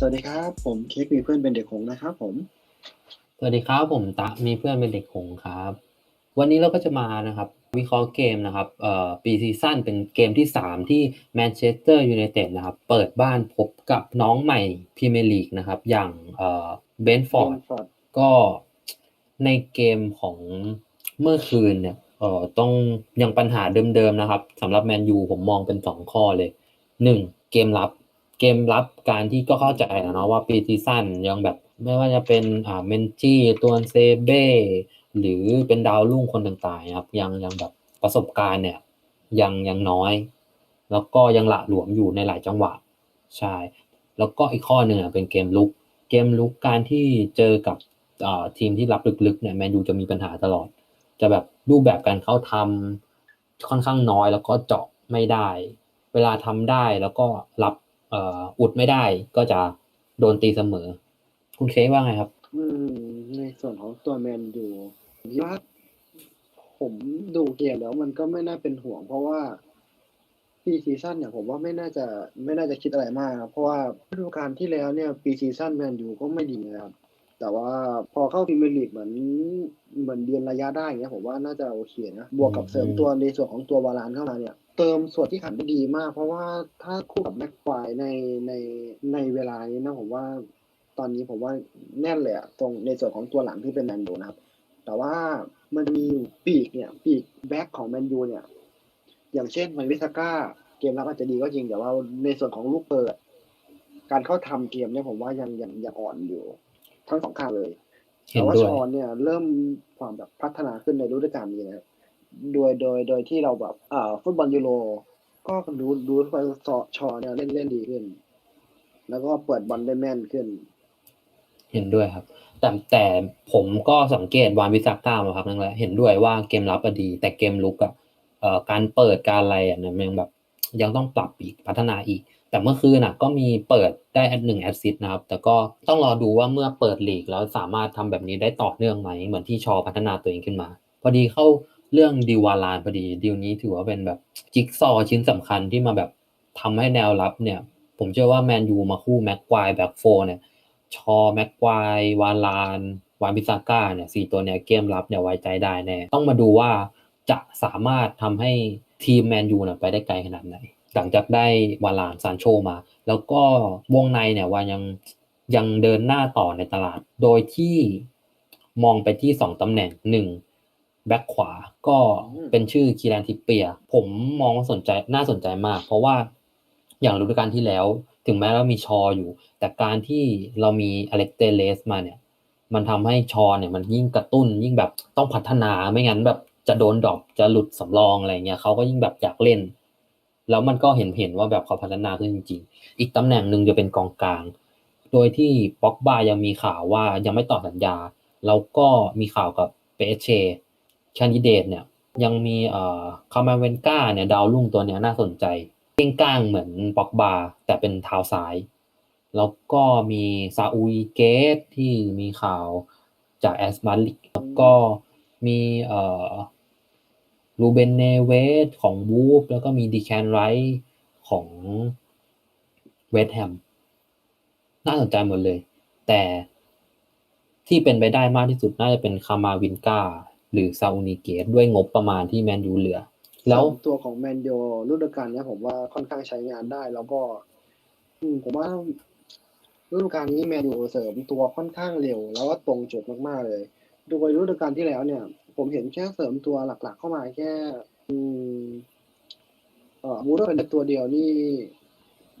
สวัสดีครับ ผมเค้กมีเพื่อนเป็นเด็กหงส์นะครับผม สวัสดีครับผมตะมีเพื่อนเป็นเด็กหงส์ครับ วันนี้เราก็จะมานะครับ วิเคราะห์เกมนะครับเอ่อปีซีซั่นเป็นเกมที่ 3 ที่แมนเชสเตอร์ยูไนเต็ดนะครับ เปิดบ้านพบกับน้องใหม่พรีเมียร์ลีกนะครับ อย่างเอ่อเบนฟอร์ดฟอร์ดก็ในเกมของเมื่อคืนเนี่ยเอ่อต้องยังปัญหาเดิมๆนะครับสำหรับแมนยูผมมองเป็นสองข้อเลยหนึ่งเกมรับ เกมรับการที่ก็เข้าใจนะเนาะว่าปีซีซั่นยังแบบไม่ว่าจะเป็นอ่าเมนจี้ตัวเซเบ้หรือเป็นดาวรุ่งคนต่างๆนะครับ ยังยังแบบประสบการณ์เนี่ย ยังยังน้อย แล้วก็ยังหละหลวมอยู่ในหลายจังหวะใช่แล้วก็อีกข้อหนึ่งเป็นเกมลุก เกมลุกการที่เจอกับอ่าทีมที่รับลึกๆเนี่ยแมนยูจะมีปัญหาตลอด จะแบบรูปแบบการเข้าทำค่อนข้างน้อย แล้วก็เจาะไม่ได้ เวลาทำได้แล้วก็รับ อ่ออุดไม่ได้ก็จะโดนตีเสมอ คุณเคกว่าไงครับ อืม ในส่วนของตัวแมนยูผมว่าผมดูเกมแล้วมันก็ไม่น่าเป็นห่วง เพราะว่าปีซีซั่นเนี่ยผมว่าไม่น่าจะไม่น่าจะคิดอะไรมากครับเพราะว่าฤดูกาลที่แล้วเนี่ยปีซีซั่นแมนยูก็ไม่ดีนะครับแต่ว่าพอเข้าพรีเมียร์ลีกเหมือนเหมือนเรียนระยะได้เงี้ยผมว่าน่าจะโอเคนะบวกกับเสริมตัวในส่วนของตัววาลานเข้ามาเนี่ย เติมส่วนที่ขาดได้ดีมาก เพราะว่าถ้าคู่กับแม็กควายในในในเวลานี้นะผมว่า ตอนนี้ผมว่าแน่นเลยอะตรงในส่วนของตัวหลังที่เป็นแมนยูนะครับ แต่ว่ามันมีปีกเนี่ย ปีกแบ็คของแมนยูเนี่ย อย่างเช่นมันวิสก้าเกมรับอาจจะดีก็จริงแต่ว่าในส่วนของลูกเปิด การเข้าทำเกมเนี่ยผมว่ายังยังยังอ่อนอยู่ ทั้งสองข้างเลยเห็แต่นว่าด้วชยอนเนี่ย เริ่มความแบบพัฒนาขึ้นในฤดูกาลนี้นะครับ โดยโดยโดยที่เราแบบอ่าฟุตบอลยูโรก็ดูดูไปชอเนี่ยเล่นเล่นดีขึ้น แล้วก็เปิดบอลได้แม่นขึ้น เห็นด้วยครับ แต่แต่ผมก็สังเกตวานวิสาก้ามาครับนั่นแหละเห็นด้วยว่าเกมรับอะดี แต่เกมลุกอะเอ่อการเปิดการอะไรอะเนี่ยมันยังแบบยังต้องปรับอีกพัฒนาอีก แต่เมื่อคืนน่ะ ก็มีเปิดได้หนึ่งแอสซิสต์นะครับ แต่ก็ต้องรอดูว่าเมื่อเปิดลีกแล้วสามารถทำแบบนี้ได้ต่อเนื่องไหมเหมือนที่ชอพัฒนาตัวเองขึ้นมา พอดีเข้า เรื่องดิวาลานพอดีดิวนี้ถือว่าเป็นแบบจิ๊กซอว์ชิ้นสำคัญที่มาแบบทำให้แนวรับเนี่ย ผมเชื่อว่าแมนยูมาคู่แม็กควายแบ็กโฟเนี่ยชอแม็กควายวาลานวานบิซาก้าเนี่ยสี่ตัวเนี่ยเกมรับเนี่ยไว้ใจได้แน่ต้องมาดูว่าจะสามารถทำให้ทีมแมนยูเนี่ยไปได้ไกลขนาดไหน หลังจากได้วาลานซานโชมา แล้วก็วงในเนี่ยวายังยังเดินหน้าต่อในตลาด โดยที่มองไปที่สองตำแหน่งหนึ่ง แบ็คขวาก็เป็นชื่อคีแรนทิปเปีย ผมมองว่าสนใจน่าสนใจมาก เพราะว่าอย่างฤดูกาลที่แล้ว ถึงแม้เรามีชออยู่ แต่การที่เรามีอเล็กเตเลสมาเนี่ย มันทำให้ชอเนี่ยมันยิ่งกระตุ้น ยิ่งแบบต้องพัฒนาไม่งั้นแบบจะโดนดรอปจะหลุดสำรองอะไรเงี้ยเขาก็ยิ่งแบบอยากเล่น แล้วมันก็เห็นเห็นว่าแบบเขาพัฒนาขึ้นจริงๆ อีกตำแหน่งหนึ่งจะเป็นกองกลาง โดยที่ป็อกบายังมีข่าวว่ายังไม่ต่อสัญญา แล้วก็มีข่าวกับเปเช แคนดิเดตเนี่ยยังมีเอ่อคามาเวนกาเนี่ยดาวรุ่งตัวเนี้ยน่าสนใจเก่งก้างเหมือนป็อกบาแต่เป็นเท้าซ้าย แล้วก็มีซาอุยเกตที่มีข่าวจากแอสมาลิกแล้วก็มีเอ่อรูเบนเนเวสของวูฟแล้วก็มีดีแคนไรท์ของเวสแฮมน่าสนใจหมดเลย แต่ที่เป็นไปได้มากที่สุดน่าจะเป็นคามาวินกา หรือซาอุนิเกตด้วยงบประมาณที่แมนยูเหลือ แล้วตัวของแมนยูฤดูกาลเนี้ยผมว่าค่อนข้างใช้งานได้ แล้วก็ผมว่าฤดูกาลนี้แมนยูเสริมตัวค่อนข้างเร็ว แล้วก็ตรงจุดมากๆเลยโดยฤดูกาลที่แล้วเนี่ย ผมเห็นแค่เสริมตัวหลัก ๆ เข้ามาแค่ อืมเอ่อมูดเป็นตัวเดียวนี่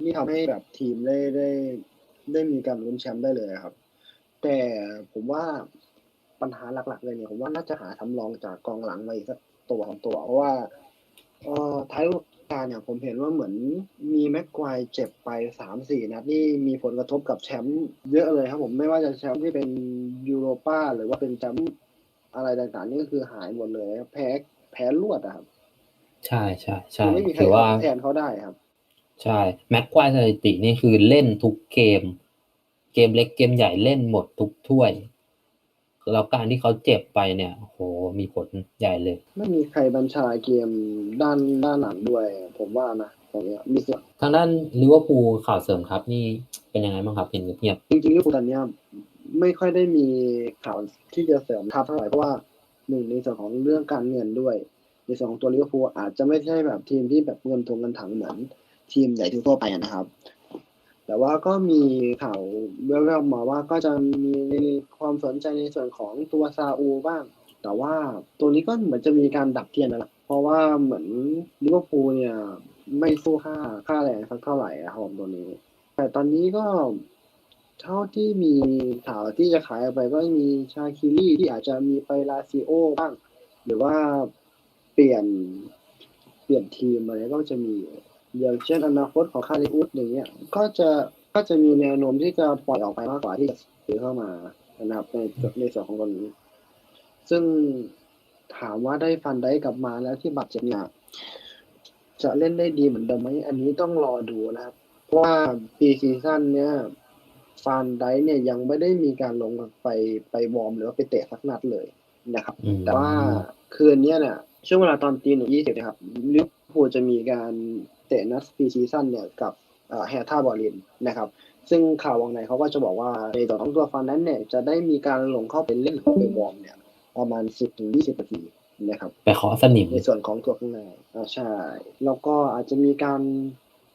นี่ทำให้แบบทีมได้ได้ ได้มีการลุ้นแชมป์ได้เลยครับ แต่ผมว่า ปัญหาหลักๆเลยเนี่ยผมว่าน่าจะหาทำรองจากกองหลังมาอีกสักตัวสองตัว เพราะว่าเอ่อท้ายฤดูกาลเนี่ยผมเห็นว่าเหมือนมีแม็กควายเจ็บไปสามสี่นัดนี่มีผลกระทบกับแชมป์เยอะเลยครับผมไม่ว่าจะแชมป์ที่เป็นยูโรป้าหรือว่าเป็นแชมป์อะไรต่างๆนี่ก็คือหายหมดเลย แพ้แพ้รวดอะครับ ใช่ใช่ใช่คือไม่มีใครถือว่าแทนเขาได้ครับ ใช่แม็กควายสถิตินี่คือเล่นทุกเกม เกมเล็กเกมใหญ่เล่นหมดทุกถ้วย แล้วการที่เขาเจ็บไปเนี่ยโหมีผลใหญ่เลย ไม่มีใครบัญชาเกมด้านด้านหลังด้วย ผมว่านะตรงเนี้ยมีส่วนทางด้านลิเวอร์พูลข่าวเสริมครับ นี่เป็นยังไงบ้างครับเห็นเงียบจริงๆลิเวอร์พูลตอนเนี้ยไม่ค่อยได้มีข่าวที่จะเสริมทัพเท่าไหร่เพราะว่าหนึ่งในส่วนของเรื่องการเงินด้วย ในส่วนของตัวลิเวอร์พูลอาจจะไม่ใช่แบบทีมที่แบบเงินทงเงินถังเหมือนทีมใหญ่ทั่วไปอะนะครับ แต่ว่าก็มีข่าวแว่วๆมาว่าก็จะมีความสนใจในส่วนของตัวซาอูบ้าง แต่ว่าตัวนี้ก็เหมือนจะมีการดับเทียนแล้วล่ะเพราะว่าเหมือนลิเวอร์พูลเนี่ยไม่สู้ค่าค่าแรงสักเท่าไหร่อะครับผมตัวนี้ แต่ตอนนี้ก็เท่าที่มีข่าวที่จะขายออกไปก็มีชาคิรี่ที่อาจจะมีไปลาซิโอบ้าง หรือว่าเปลี่ยนเปลี่ยนทีมอะไรก็จะมี อยู่อย่างเช่นอนาคตของคาริอุสอย่างเงี้ย ก็จะก็จะมีแนวโน้มที่จะปล่อยออกไปมากกว่าที่จะซื้อเข้ามานะครับในในส่วนของตรงนี้ ซึ่งถามว่าได้ฟันได้กลับมาแล้วที่บาดเจ็บเนี่ยจะเล่นได้ดีเหมือนเดิมไหมอันนี้ต้องรอดูนะครับเพราะว่าปีซีซั่นเนี้ยฟันได้เนี่ยยังไม่ได้มีการลงไปไปวอร์มหรือว่าไปเตะสักนัดเลยนะครับอืมแต่ว่าคืนเนี้ยเนี่ยช่วงเวลาตอนตีหนึ่งยี่สิบนะครับลิเวอร์พูลจะมีการ เตะนัดปีซีซั่นเนี่ยกับแฮท่าบอลินนะครับซึ่งข่าววงในเขาก็จะบอกว่าในส่วนของตัวฟันนั้นเนี่ยจะได้มีการลงเข้าไปเล่นหรือไปวอร์มเนี่ยประมาณสิบถึงยี่สิบนาทีนะครับๆไปขอสนิมในส่วนของตัวข้างในอ่าใช่แล้วก็อาจจะมีการ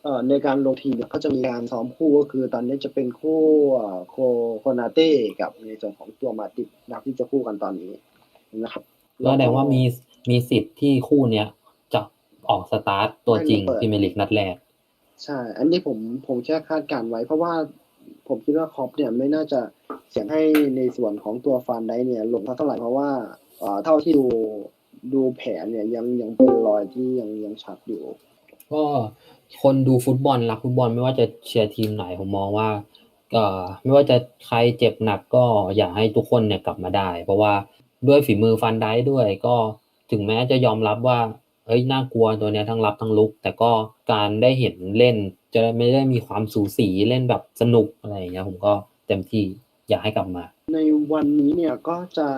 เอ่อในการลงทีมเนี่ยก็จะมีการซ้อมคู่ก็คือตอนนี้จะเป็นคู่เอ่อโคโคนาเต้กับในส่วนของตัวมาติดนักที่จะคู่กันตอนนี้นะครับก็แสดงว่ามีมีสิทธิ์ที่คู่เนี้ยจะ ออกสตาร์ตตัวจริงไม่เปิดพรีเมียร์ลีกนัดแรก ใช่ อันนี้ผมผมแค่คาดการณ์ไว้ เพราะว่าผมคิดว่าคอปเนี่ยไม่น่าจะเสียงให้ในส่วนของตัวฟานได้เนี่ยลงเท่าไหร่เพราะว่าเอ่อเท่าที่ดูดูแผนเนี่ยยังยังเป็นรอยที่ยังยังชัดอยู่ ก็คนดูฟุตบอลรักฟุตบอลไม่ว่าจะเชียร์ทีมไหนผมมองว่าเอ่อไม่ว่าจะใครเจ็บหนักก็อยากให้ทุกคนเนี่ยกลับมาได้ เพราะว่าด้วยฝีมือฟันได้ด้วยก็ถึงแม้จะยอมรับว่า เฮ้ยน่ากลัวตัวเนี้ยทั้งรับทั้งลุก แต่ก็การได้เห็นเล่น จะไม่ได้มีความสูสีเล่นแบบสนุกอะไรอย่างเงี้ยผมก็เต็มที่อยากให้กลับมา ในวันนี้เนี่ยก็จะ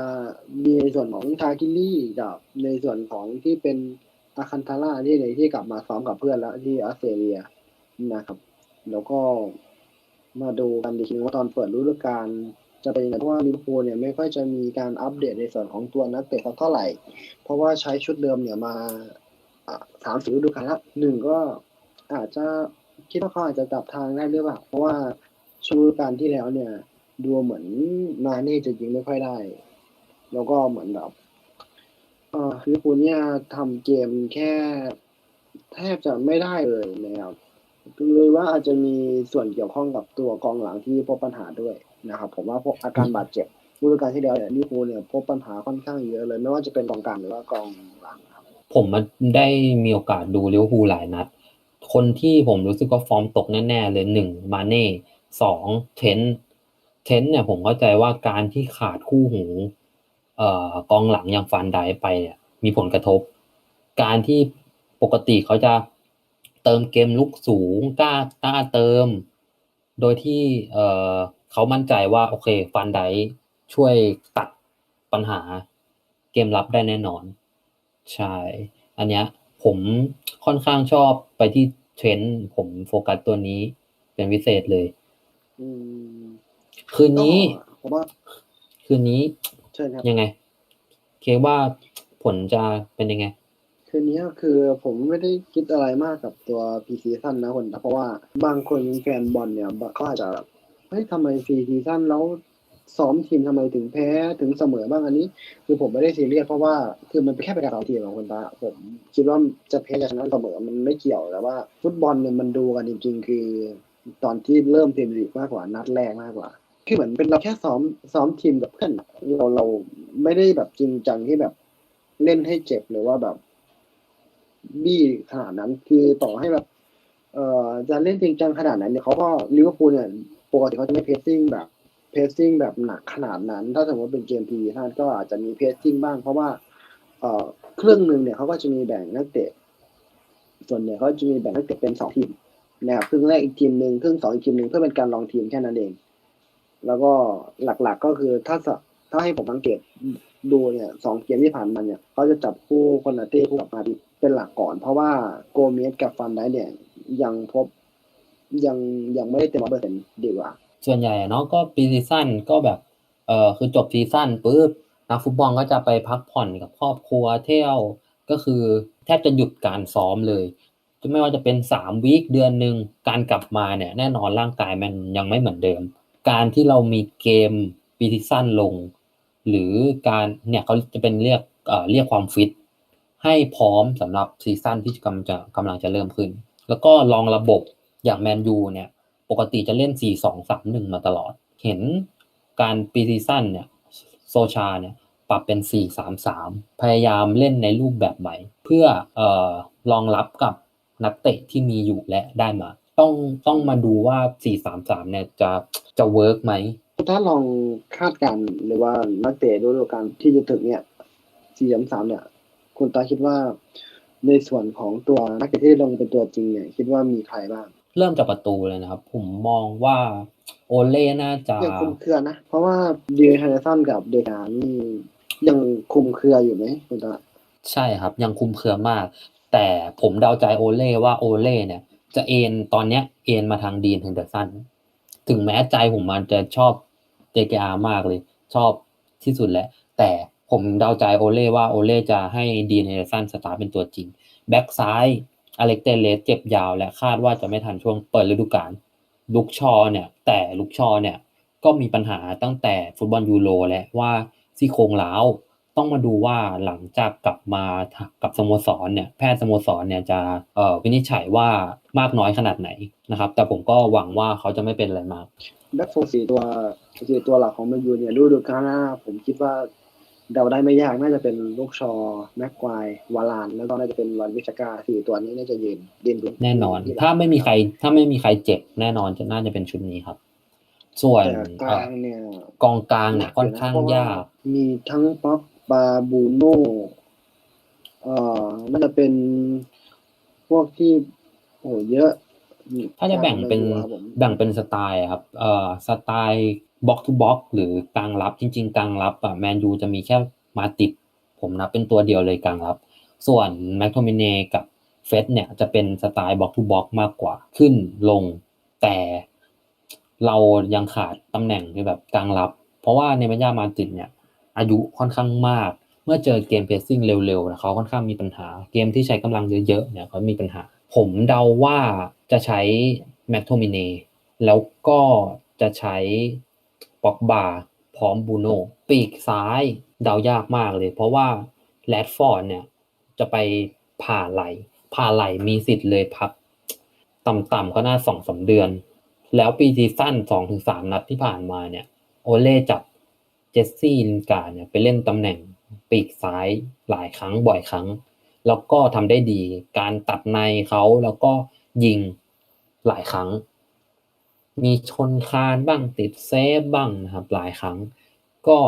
มีในส่วนของทากิลี่กับในส่วนของที่เป็นอาคันทาร่าที่ในที่กลับมาซ้อมกับเพื่อนแล้วที่ออสเตรเลียนะครับ แล้วก็มาดูกันอีกทีว่าตอนเปิดฤดูกาล จะเป็นยังไงเพราะว่าลิเวอร์พูลเนี่ยไม่ค่อยจะมีการอัปเดตในส่วนของตัวนักเตะสักเท่าไหร่ เพราะว่าใช้ชุดเดิมเนี่ยมาสามสี่ฤดูกาลล้วหนึ่งก็อาจจะคิดว่าเขาอาจจะจับทางได้หรือเปล่าเพราะว่าช่วงฤดูกาลที่แล้วเนี่ย ดูเหมือนมาเน่จะยิงไม่ค่อยได้ แล้วก็เหมือนแบบลิเวอร์พูลเนี่ยทำเกมแค่แทบจะไม่ได้เลยนะครับ เลยว่าอาจจะมีส่วนเกี่ยวข้องกับตัวกองหลังที่พบปัญหาด้วยนะครับ ผมว่าพวกอาการบาดเจ็บฤดูกาลที่แล้วเนี่ยลิเวอร์พูลเนี่ยพบปัญหาค่อนข้างเยอะเลยไม่ว่าจะเป็นกองกลางหรือว่ากองหลังครับผมมาได้มีโอกาสดูลิเวอร์พูลหลายนัด คนที่ผมรู้สึกว่าฟอร์มตกแน่ๆเลยหนึ่งมาเน่สองเทนเทนเนี่ยผมเข้าใจว่าการที่ขาดคู่หูเอ่อกองหลังอย่างฟันไดไปเนี่ยมีผลกระทบ การที่ปกติเขาจะ เติมเกมลุกสูงกล้ากล้าเติม โดยที่เอ่อเขามั่นใจว่าโอเคฟันไดช่วยตัดปัญหาเกมรับได้แน่นอน ใช่ อันเนี้ยผมค่อนข้างชอบไปที่เทรนด์ผมโฟกัสตัวนี้เป็นพิเศษเลยอืมคืนนี้ก็ผมว่าคืนนี้ใช่ครับยังไง เคว่าผลจะเป็นยังไง คืนนี้คือผมไม่ได้คิดอะไรมากกับตัวพีซีซั่นนะคนเพราะว่าบางคนแฟนบอลเนี่ยเขาอาจจะแบบเฮ้ยทำไมซีซีซั่นแล้วซ้อมทีมทำไมถึงแพ้ถึงเสมอบ้างอันนี้ คือผมไม่ได้ซีเรียสเพราะว่าคือมันเป็นแค่เป็นการซ้อมทีมของคนตาผมคิดว่าจะแพ้จะชนะเสมอมันไม่เกี่ยวแต่ว่า ฟุตบอลเนี่ยมันดูกันจริง ๆ คือ ตอนที่เริ่มทีมลีกมากกว่านัดแรกมากกว่าคือเหมือนเป็นเราแค่ซ้อมซ้อมทีมกับเพื่อนเราเราไม่ได้แบบจริงจังที่แบบเล่นให้เจ็บหรือว่าแบบ บี้ขนาดนั้น คือต่อให้แบบ เอ่อจะเล่นจริงจังขนาดนั้นเนี่ยเขาก็ลิเวอร์พูลเนี่ยปกติเขาจะไม่เพสซิ่งแบบเพสซิ่งแบบหนักขนาดนั้น ถ้าสมมติเป็นเกมทีท่านก็อาจจะมีเพสซิ่งบ้าง เพราะว่า เอ่อครึ่งหนึ่งเนี่ยเขาก็จะมีแบ่งนักเตะ ส่วนเนี่ยเขาจะมีแบ่งนักเตะเป็นสองทีมนะครับครึ่งแรกอีกทีมหนึ่งครึ่งสองอีกทีมหนึ่งเพื่อเป็นการลองทีมแค่นั้นเอง แล้วก็หลักๆก็คือถ้าถ้าให้ผมสังเกตดูเนี่ยสองเกมที่ผ่านมาเนี่ยเขาจะจับคู่คนละเต้คู่กับมาดิ เป็นหลักก่อน เพราะว่าโกเมสกับฟันได้เนี่ย ยังพบยังยังไม่ได้เต็มร้อยเปอร์เซ็นต์ดีกว่า ส่วนใหญ่เนาะก็ปีซีซั่นก็แบบเออคือจบซีซั่นปุ๊บนักฟุตบอลก็จะไปพักผ่อนกับครอบครัวเที่ยวก็คือแทบจะหยุดการซ้อมเลยไม่ว่าจะเป็นสามวีคเดือนหนึ่งการกลับมาเนี่ย แน่นอนร่างกายมันยังไม่เหมือนเดิม การที่เรามีเกมปีซีซั่นลง หรือการเนี่ยเขาจะเป็นเรียกเอ่อเรียกความฟิต ให้พร้อมสำหรับซีซั่นที่กำลังจะกำลังจะเริ่มขึ้น แล้วก็ลองระบบอย่างแมนยูเนี่ย ปกติจะเล่น 4 2 3 1 มาตลอด เห็นการปีซีซั่นเนี่ยโซชาเนี่ยปรับเป็น 4 3 3 พยายามเล่นในรูปแบบใหม่ เพื่อเอ่อรองรับกับนักเตะที่มีอยู่และได้มา ต้องต้องมาดูว่า 4 3 3 เนี่ยจะจะเวิร์กไหม ถ้าลองคาดการณ์หรือว่านักเตะฤดูกาลที่จะถึงเนี่ยสี่สามเนี่ย คุณตาคิดว่าในส่วนของตัวนักเตะที่ลงเป็นตัวจริงเนี่ย คิดว่ามีใครบ้าง เริ่มจากประตูเลยนะครับ ผมมองว่าโอเล่น่าจะยังคุมเครือนะ เพราะว่าเดียร์แฮนเดอร์สันกับเดคานี่ยังคุมเครืออยู่ไหมคุณตาใช่ครับ ยังคุมเครือมาก แต่ผมเดาใจโอเล่ว่าโอเล่เนี่ย จะเอ็นตอนเนี้ยเอ็นมาทางดีนเฮนเดอร์สันถึงแม้ใจผมมันจะชอบเ k อามากเลย ชอบที่สุดแหละแต่ ผมเดาใจโอเล่ว่าโอเล่จะให้ดีนเฮนเดอร์สันสตาร์เป็นตัวจริง แบ็กซ้ายอเล็กเตเลสเจ็บยาวและคาดว่าจะไม่ทันช่วงเปิดฤดูกาลลุกชอเนี่ยแต่ลุกชอเนี่ยก็มีปัญหาตั้งแต่ฟุตบอลยูโรแล้วว่าซี่โครงล้าวต้องมาดูว่าหลังจากกลับมากับสโมสรเนี่ยแพทย์สโมสรเนี่ยจะเอ่อวินิจฉัยว่ามากน้อยขนาดไหนนะครับ แต่ผมก็หวังว่าเขาจะไม่เป็นอะไรมากแบ็คโฟร์สี่ตัวสี่ตัวหลักของแมนยูเนี่ยฤดูกาลหน้าผมคิดว่า เดาได้ไม่ยากน่าจะเป็นลูกชอ แม็กควายวาลาน แล้วก็น่าจะเป็นวันวิชกาสี่ตัวนี้น่าจะยืนเด่นดูแน่นอน ถ้าไม่มีใคร ถ้าไม่มีใครเจ็บแน่นอนจะน่าจะเป็นชุดนี้ครับ ส่วนแต่กเอ่ลาองเนี่ยกองกลางเนี่ยค่อนข้างยาก มีทั้งป๊อปบาบูโน่เอ่อน่าจะเป็นพวกที่โอ้โหเยอะ ถ้าจะแบ่งเป็นครับผมแบ่งเป็นสไตล์อะครับ เอ่อสไตล์ บ็อกทูบ็อกหรือกลางรับจริง ๆ กลางรับอะแมนยูจะมีแค่มาติด ผมนับเป็นตัวเดียวเลยกลางรับ ส่วนแมคโทมินเนกับเฟสเนี่ยจะเป็นสไตล์บ็อกทูบ็อกมากกว่าขึ้นลง แต่เรายังขาดตำแหน่งที่แบบกลางรับ เพราะว่าในมัญญามาติดเนี่ยอายุค่อนข้างมาก เมื่อเจอเกมเพสซิ่งเร็วๆนะเขาค่อนข้างมีปัญหา เกมที่ใช้กำลังเยอะๆเนี่ยเขามีปัญหา ผมเดาว่าจะใช้แมคโทมินเนแล้วก็จะใช้ ป็อกบาพร้อมบูโน่ปีกซ้ายเดายากมากเลย เพราะว่าแรดฟอร์ดเนี่ย จะไปผ่าไหล ผ่าไหลมีสิทธิ์เลยพักต่ำๆก็น่าสองสาเดือน แล้วปีซีซั่นสองถึงสามนัดที่ผ่านมาเนี่ย โอเล่จับเจสซี่ลินการ์เนี่ยไปเล่นตำแหน่งปีกซ้ายหลายครั้งบ่อยครั้ง แล้วก็ทำได้ดีการตัดในเขาแล้วก็ยิงหลายครั้ง มีชนคานบ้างติดเซฟบ้างนะครับหลายครั้ง ก็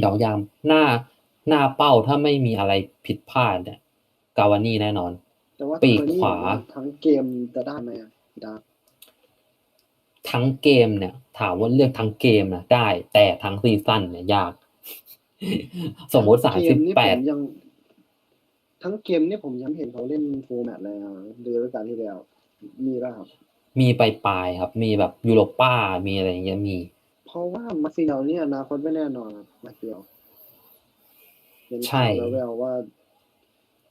เดายามหน้าหน้าเป้าถ้าไม่มีอะไรผิดพลาดเนี่ยกาวานี่แน่นอน แต่ว่าปีกตัวนี้ขวาทั้งเกมจะได้ไหมอะได้ทั้งเกมเนี่ย ถามว่าเลือกทั้งเกมนะได้ แต่ทั้งซีซั่นเนี่ยยาก สมมติสามเกสิบนี่แปผดมยัง ทั้งเกมนี่ผมยังไม่เห็นเขาเล่นฟูลแมตช์เลยอะดูฤดูกาลที่แล้วมีป่ะครับ มีปลายๆครับ มีแบบยูโรป้ามีอะไรอย่างเงี้ยมี เพราะว่ามาซิเดลเนี่ยอนาคตไม่แน่นอนครับมาซิเดลเป็นใช่ข่าวแววๆว่า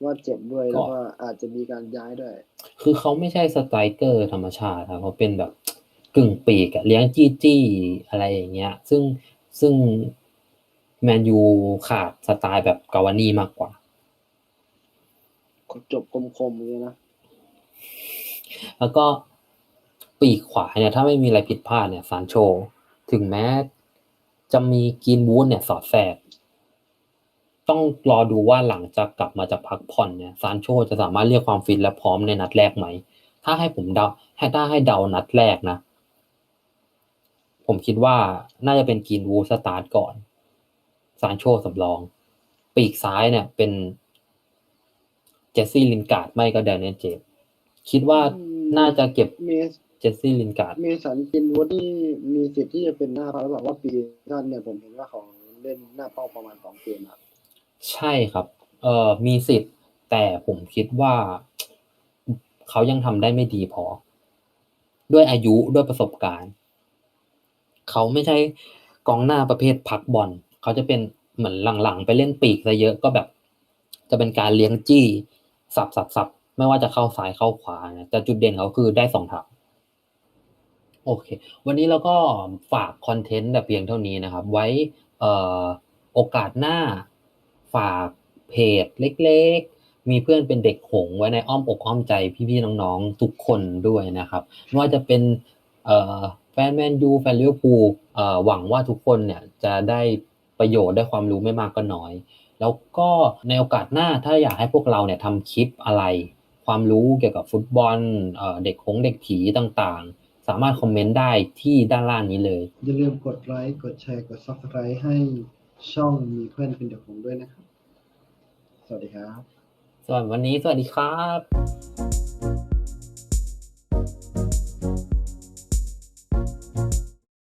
ว่าเจ็บด้วยก็แล้วก็อาจจะมีการย้ายด้วย คือเขาไม่ใช่สไตรเกอร์ธรรมชาติครับเขาเป็นแบบกึ่งปีกอะเลี้ยงจี้จี้อะไรอย่างเงี้ย ซึ่งซึ่งแมนยูขาดสไตล์แบบกาวานี่มากกว่า จบคมๆอย่างเงี้ยนะ แล้วก็ ปีกขวาเนี่ยถ้าไม่มีอะไรผิดพลาดเนี่ยซานโช ถึงแม้จะมีกินวูดเนี่ยสอดแทรกต้องรอดูว่าหลังจากกลับมาจากพักผ่อนเนี่ยซานโชจะสามารถเรียกความฟิตและพร้อมในนัดแรกไหม ถ้าให้ผมเดาให้ถ้าให้เดานัดแรกนะ ผมคิดว่าน่าจะเป็นกินวูดสตาร์ทก่อนซานโชสำรอง ปีกซ้ายเนี่ยเป็นเจสซี่ลินการ์ดไม่ก็เดนเนลเจฟคิดว่าอืมน่าจะเก็บ เมสเจสซี่ลินการ์ดเมสันกินวูดนี่มีสิทธิ์ที่จะเป็นหน้าเป้าแล้วบอกว่าปีนั้นเนี่ยผมเห็นว่าเขาเล่นหน้าเป้าประมาณสองเกมครับใช่ครับ เอ่อมีสิทธิ์ แต่ผมคิดว่าเขายังทำได้ไม่ดีพอ ด้วยอายุด้วยประสบการณ์ เขาไม่ใช่กองหน้าประเภทพักบอลเขาจะเป็นเหมือนหลังๆ ไปเล่นปีกซะเยอะก็แบบ จะเป็นการเลี้ยงจี้ สับสับสับไม่ว่าจะเข้าซ้ายเข้าขวานะแต่จุดเด่นเขาคือได้สองทาง โอเค วันนี้เราก็ฝากคอนเทนต์แต่เพียงเท่านี้นะครับ ไว้เออโอกาสหน้าฝากเพจเล็กๆ มีเพื่อนเป็นเด็กหงไว้ในอ้อมอกอ้อมใจพี่ๆน้องๆ ทุกคนด้วยนะครับไม่ว่าจะเป็นเแฟนแมนยูแฟนลิเวอร์พูลหวังว่าทุกคนเนี่ยจะได้ประโยชน์ได้ความรู้ไม่มากก็น้อย แล้วก็ในโอกาสหน้าถ้าอยากให้พวกเราเนี่ยทำคลิปอะไร ความรู้เกี่ยวกับฟุตบอลเอเด็กหงเด็กผีต่างๆ สามารถคอมเมนต์ได้ที่ด้านล่างนี้เลย อย่าลืมกดไลค์กดแชร์กด Subscribe ให้ช่องมีเพื่อนเป็นเด็กผมด้วยนะครับ สวัสดีครับ ส่วนวันนี้สวัสดีครับ